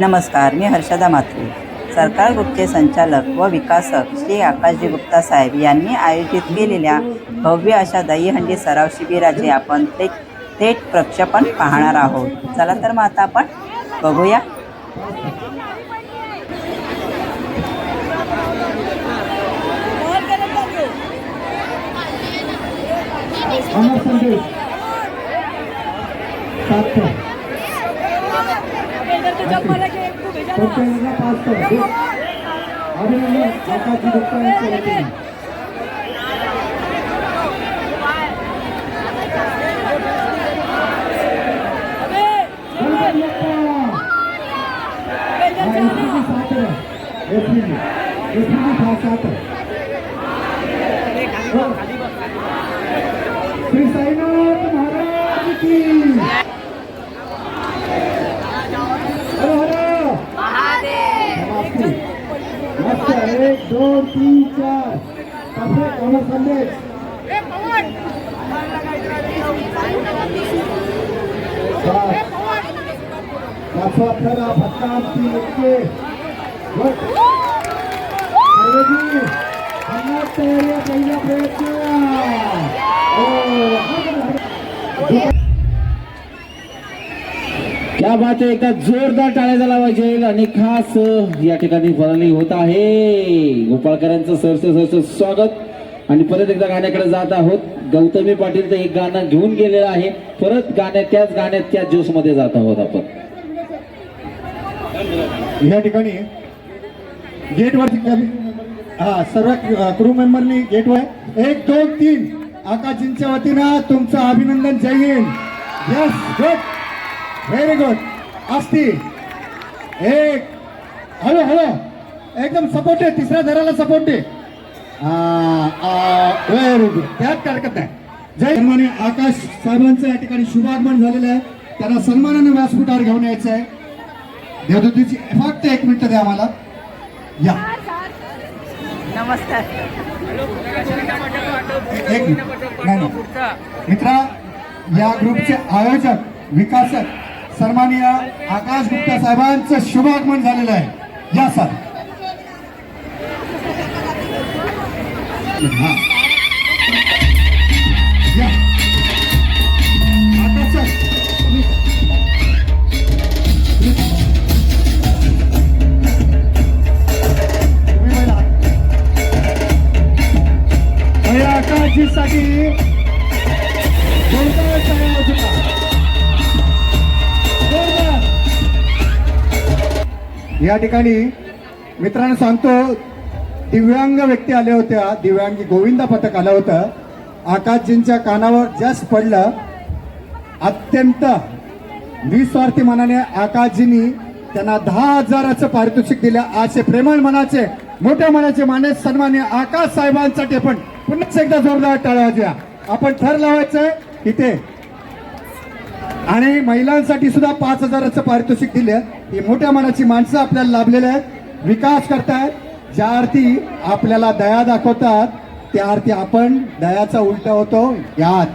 नमस्कार मी हर्षदा मात्रे सरकार ग्रुपचे संचालक व विकासक श्री आकाशजी गुप्ता साहेब यांनी आयोजित केलेल्या भव्य अशा दहीहंडी सराव शिबिराचे आपण थेट थेट प्रक्षेपण पाहणार आहोत. चला तर मग आता आपण बघूया. सात पंच्याण्णवला पाच सौ अभिनंदन. आकाशजी गुप्ता यांच्या वतीने! हा, एसपीजी सात आहे. एसपीजी. एसपीजी हा सात आहे. हो. श्री साईनाथ महाराज की हर हर समाप्ती. मस्त एक दोन तीन चार परफेक्ट अमर संदेश पाच. पाचवा फेरा फटका तीन इतके गुड. सर्वजी पन्नास तयारी पहिला प्रयत्न ओ, क्या बात एकदा जोरदार टाळ्या लावायचे आणि खास या ठिकाणी फराली होत आहे. गोपाळकरांचं सरसे सरसे स्वागत. आणि परत एकदा गाण्याकडे जात आहोत. गौतमी पाटील तर एक गाणं घेऊन गेलेलं आहे. परत गाण्यात त्याच गाण्यात त्याच जोशमध्ये जात आहोत आपण. या ठिकाणी गेटवरती हा सर्व क्रू मेंबरनी गेटवर एक दोन तीन. आकाशजींच्या वतीनं तुमचं अभिनंदन. जय हिंद. यस गुड व्हेरी गुड असती एक. हळू हळू. एकदम सपोर्ट आहे. तिसऱ्या धराला सपोर्ट आहे. व्हेरी गुड त्यात हरकत नाही. जय सन्मान्य आकाश साहेबांचं या ठिकाणी शुभागमन झालेलं आहे. त्यांना सन्मानाने व्यासपीठावर घेऊन यायचं आहे. देवदूतीची फक्त एक मिनिट द्या आम्हाला. या. नमस्कार. एक मित्रा या ग्रुपचे आयोजक विकासक सन्माननीय आकाश गुप्ता साहेबांचं शुभागमन झालेलं आहे. या सर. हा. पहिल्या जोरदार या ठिकाणी मित्रांनो सांगतो दिव्यांग व्यक्ती आल्या होत्या. दिव्यांगी गोविंदा पथक आलं होतं. आकाशजींच्या कानावर जस्ट पडलं अत्यंत निस्वार्थी मनाने आकाशजींनी त्यांना दहा हजाराचं पारितोषिक दिलं. असे प्रेमळ मनाचे मोठ्या मनाचे माने सन्मान्य आकाश साहेबांसाठी पण. पुन्हा एकदा जोरदार टाळ्या वाजूया आपण ठर लावायचंय इथे. आणि महिलांसाठी सुद्धा पाच हजाराचं पारितोषिक दिलं ही मोठ्या मनाची माणसं आपल्याला लाभलेली आहेत. विकास करतायत. ज्या अर्थी आपल्याला दया दाखवतात त्या आरती आपण दयाचा उलटा होतो यात.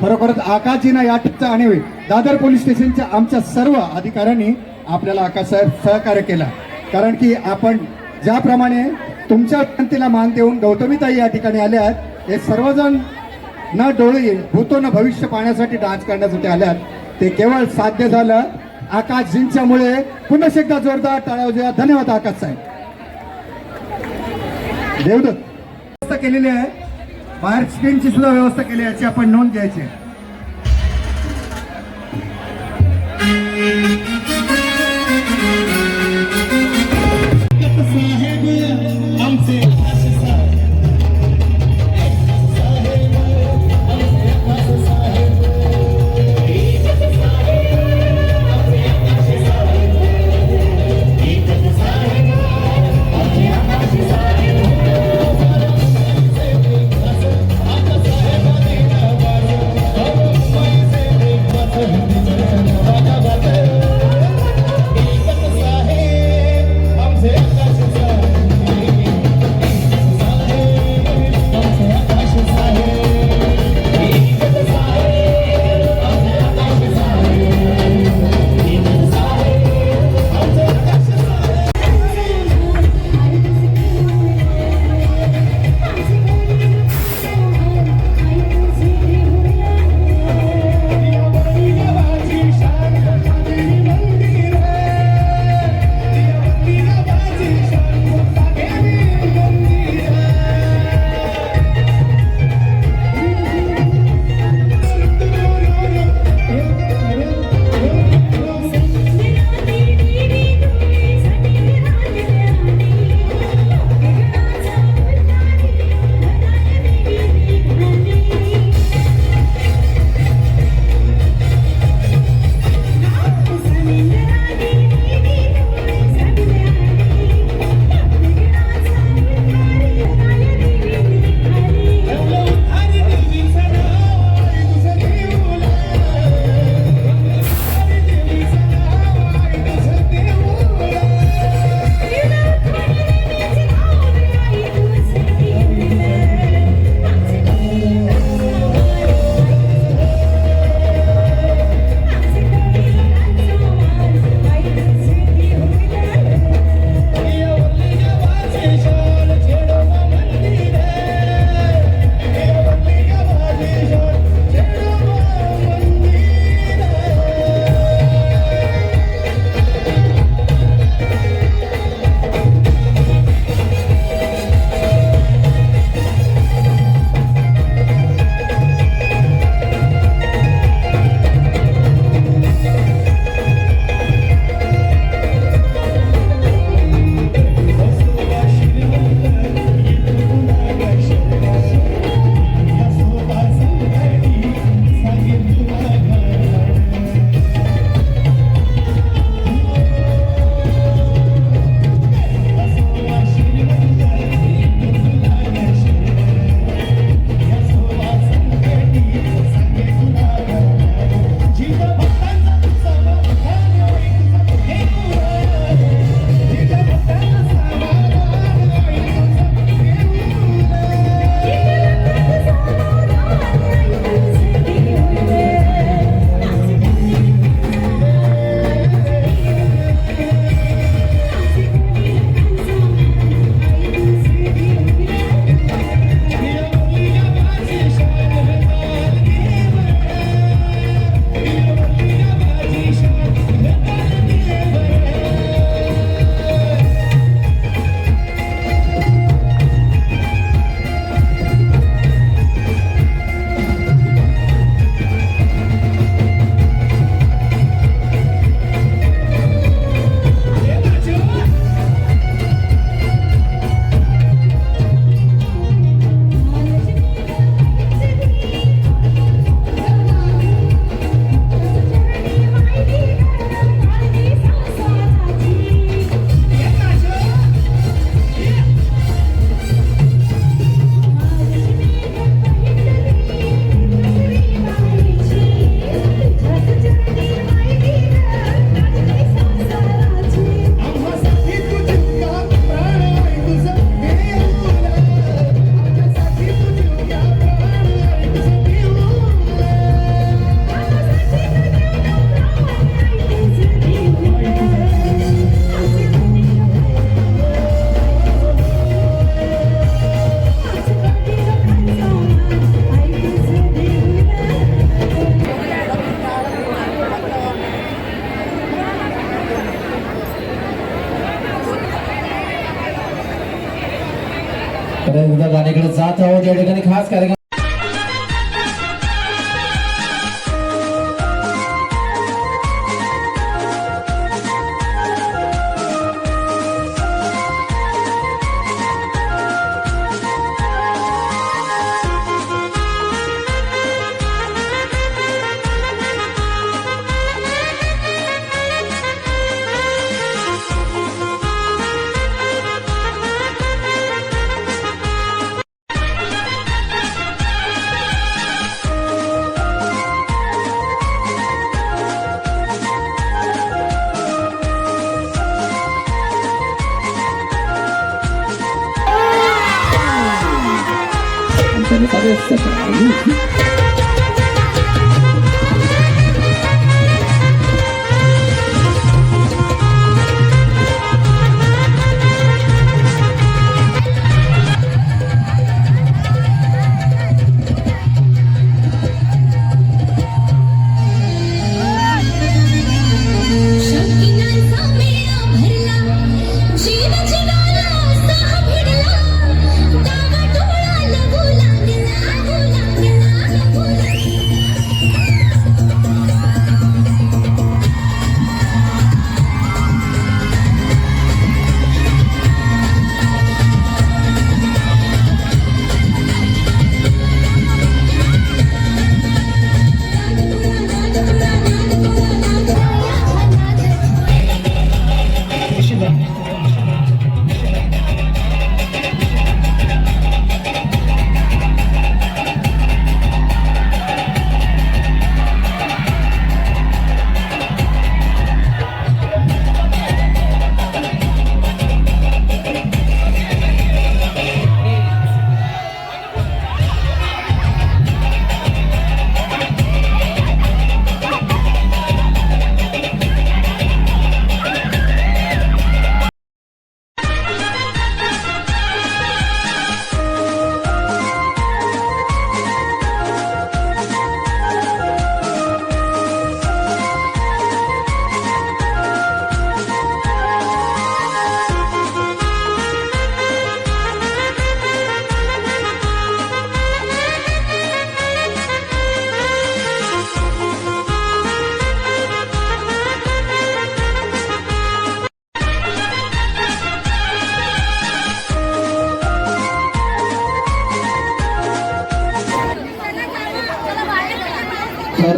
खरोखरच आकाशजीनं या ठिकचा आणि दादर पोलीस स्टेशनच्या आमच्या सर्व अधिकाऱ्यांनी आपल्याला आकाश साहेब सहकार्य केला. कारण की आपण ज्याप्रमाणे तुमच्या विनंतीला मान देऊन गौतमीताई या ठिकाणी आल्या आहेत हे सर्वजण न डोळे भूतो न भविष्य पाहण्यासाठी डान्स करण्यासाठी आल्यात. ते केवळ साध्य झालं. आकाशजींच्यामुळे पुन्हा एकदा जोरदार टाळ्या वाजवूया. धन्यवाद आकाश साहेब. देवदूत व्यवस्था केलेली आहे. बाहेर स्क्रीनची सुद्धा व्यवस्था केली याची आपण नोंद घ्यायची गाण्याकडे जात आहोत या ठिकाणी खास कार्यक्रम 食べさせたらいい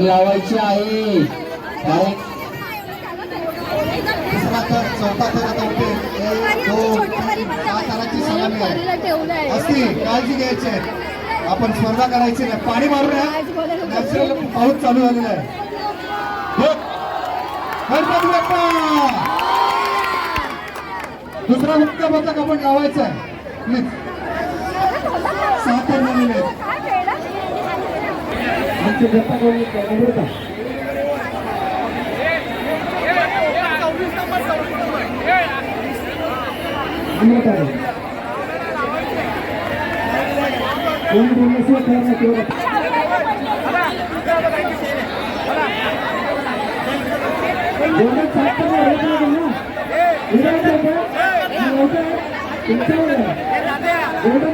लावायची आहे. काय चौथा थर असती काळजी घ्यायची. आहे आपण स्पर्धा करायची नाही. पाणी मारून नॅचरल पाऊस चालू झालेला आहे. गणपती बाप्पा. दुसरा मुख्य पथक आपण लावायचं आहे? प्लीज सात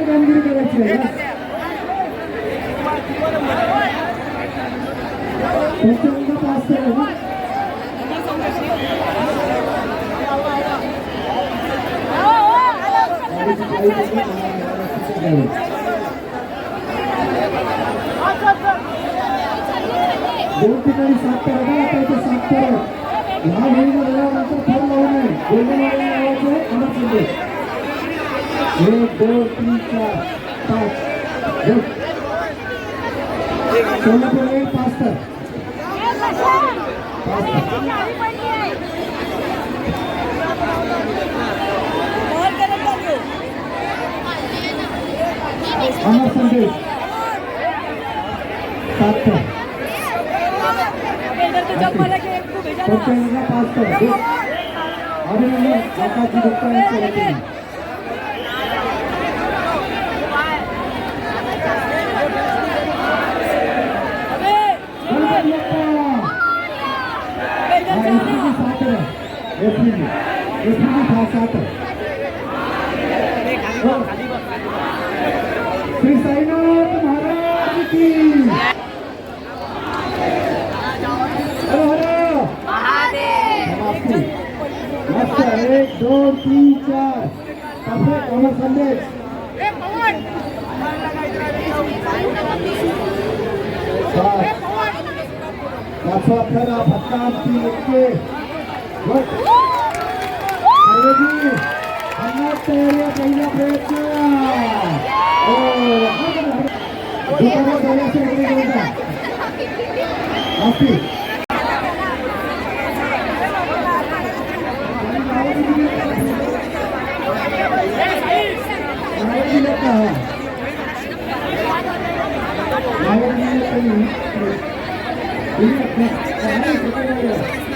कामगिरी करायची आहे ना. पंचमंगा पास केलं ना गाडीची चावी देऊन मला महाराष्ट्राचं घ्यावं. दोन ठिकाणी सात तर आहे आता इथे सात तर आहे. लहान मुलीला गेल्यानंतर फोन लावू नये गोल्डन वाले लावायचे अमर संदेश एक दोन तीन चार पाच एक. सोलापूर एक पाच तर पाच तर अमर संदेश सात तर पंचायतीला पाच तर एक. अभिनंदन आकाशजी गुप्ता यांच्या वतीने गणपती बाप्पा! हा, एप्रिलची सात आहे. एप्रिलची. श्री साईनाथ महाराज की मस्त एक दोन तीन चार परफेक्ट अमर संदेश पाच. पाचवा फेरा फटका तीन ओके ಪ್ರಯತ್ನ Thank you.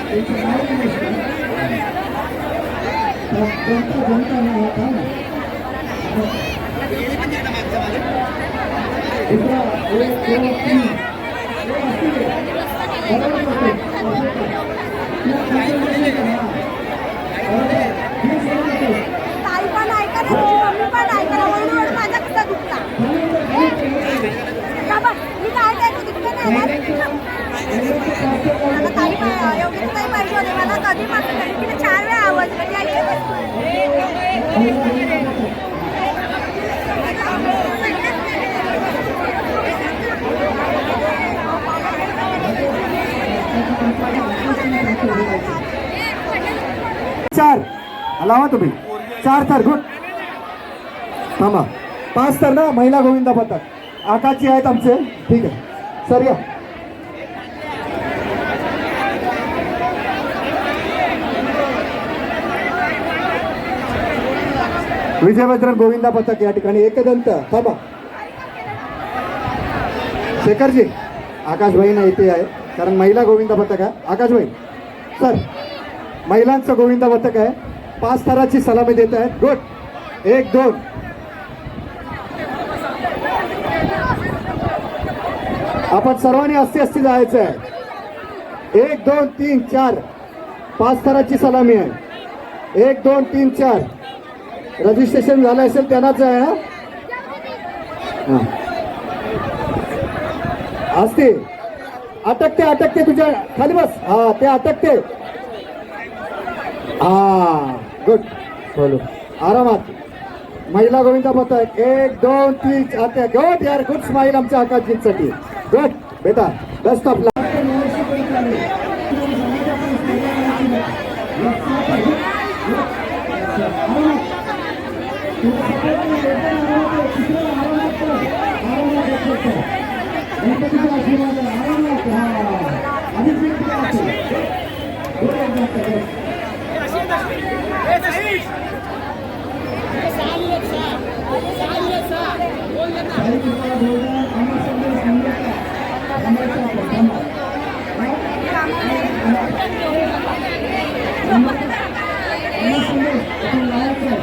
तयारी आहे, माझा कसा दुखता मी काय काय नाही? मला एवढी पाहिजे होते. मला कधी तिला चार वेळा आवाज चार. लावा तुम्ही. चार तर गुड. थांबा. पाच तर ना महिला गोविंदा पथक. आकाशची आहेत आमचे. ठीक आहे. सर या. विजयभद्र गोविंदा पथक या ठिकाणी एकदंत. थांबा. शेखरजी आकाशभाई ना इथे आहे कारण महिला गोविंदा पथक आहे. आकाशभाई सर महिलांचं गोविंदा पथक आहे. पाच थराची सलामी देत आहेत. गुड. एक दोन. आपण सर्वांनी अस्सी अस्सी जायचं आहे. एक दोन तीन चार. पाच थराची सलामी आहे. एक दोन तीन चार. रजिस्ट्रेशन झालं असेल त्यांनाच आहे हा? असते अटकते अटकते तुझ्या खाली बस. हा ते अटकते. हा गुड बोलो. आरामात. महिला गोविंदा पथक एक दोन तीन आता गुड यार गुड स्माईल आमच्या आकाशजींसाठी गुड बेटा बेस्ट ऑफ बघ तो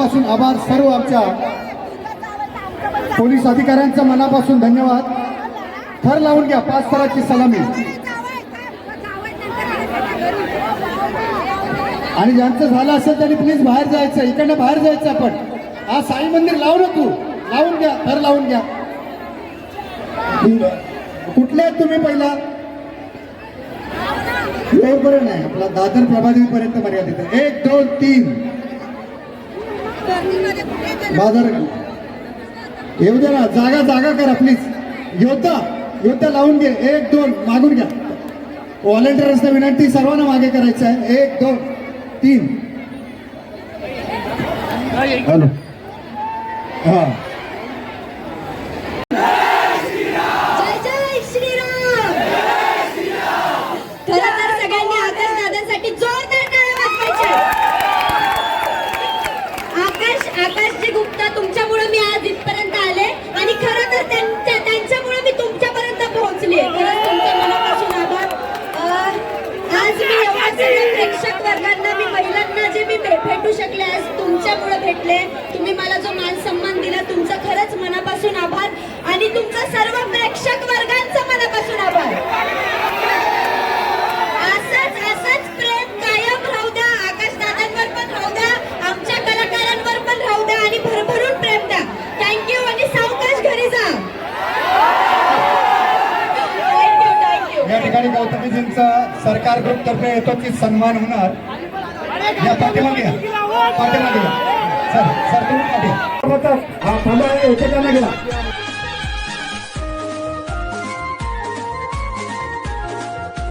मनापासून आभार. सर्व आमच्या पोलीस अधिकाऱ्यांचा मनापासून धन्यवाद. थर लावून घ्या पाच थराची सलामी. आणि ज्यांचं झालं असेल त्यांनी प्लीज बाहेर जायचं इकडनं बाहेर जायचं आपण. हा साई मंदिर लावू ना तू लावून घ्या थर लावून घ्या. कुठले आहेत तुम्ही पहिला? बरोबर नाही आपला दादर प्रभादेवीपर्यंत मर्यादित एक दोन तीन. बाजार येऊ द्या ना जागा जागा करा प्लीज योद्धा योद्धा लावून घे. एक दोन मागून घ्या. व्हॉलेंटियर्सना विनंती सर्वांना मागे करायचं आहे. एक दोन तीन. हॅलो. हा जय जय श्रीराम खरं तर सगळ्यांनी आकाश दादांसाठी जोरदार टाळ्या वाजवायच्या आकाश आकाशजी गुप्ता तुमच्यामुळे मी आज इथपर्यंत आले आणि खरं तर त्यांच्या त्यांच्यामुळे मी तुमच्यापर्यंत पोहोचले खरंच तुमच्या मनापासून आभार अं, आज मी एवढ्या सगळ्या प्रेक्षक वर्गांना मी महिलांना जे मी भे- भेटू शकले आज तुमच्यामुळे भेटले. तुम्ही मला जो मान सन्मान दिला तुमचा खरंच मनापासून आभार आणि तुमचा सर्व प्रेक्षक वर्गांचा मनापासून आभार. असंच असंच प्रेम कायम राहू द्या. आकाश दादांवर पण राहू द्या. आमच्या कलाकारांवर पण राहू द्या आणि भरभरून प्रेम द्या. थँक्यू आणि सावकाश घरी जा. थँक्यू या ठिकाणी गौतमीजींचा सरकार ग्रुप तर्फे येतो की सन्मान होणार. या पाठीमागे पाठीमागे या. सर सर तुम्ही मागे हा थांबा एकेकांना घ्या